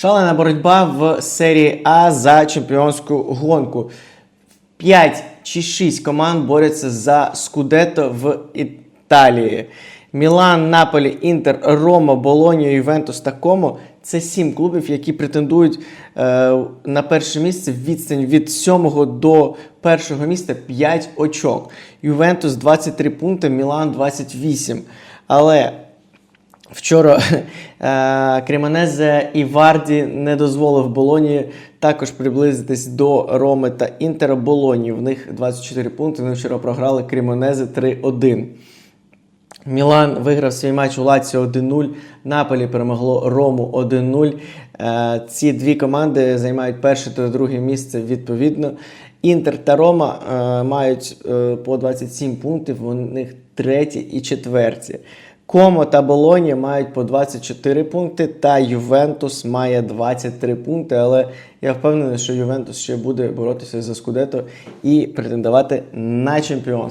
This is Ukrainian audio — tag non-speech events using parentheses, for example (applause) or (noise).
Шалена боротьба в серії А за чемпіонську гонку. 5 чи 6 команд борються за Скудетто в Італії. Мілан, Наполі, Інтер, Рома, Болонія, Ювентус та Комо це сім клубів, які претендують е, на перше місце в відстань від 7 до першого місця 5 очок. Ювентус 23 пункти, Мілан 28. Але Вчора (laughs) е, Кремонезе і Варді не дозволив Болоні також приблизитись до Роми та Інтера Болоні. В них 24 пункти. Вони вчора програли Кремонезе 3-1. Мілан виграв свій матч у Лаціо 1-0. Наполі перемогло Рому 1-0. Е, Ці дві команди займають перше та друге місце відповідно. Інтер та Рома е, мають по 27 пунктів, у них треті і четверті. Комо та Болоні мають по 24 пункти, та Ювентус має 23 пункти. Але я впевнений, що Ювентус ще буде боротися за Скудето і претендувати на чемпіонство.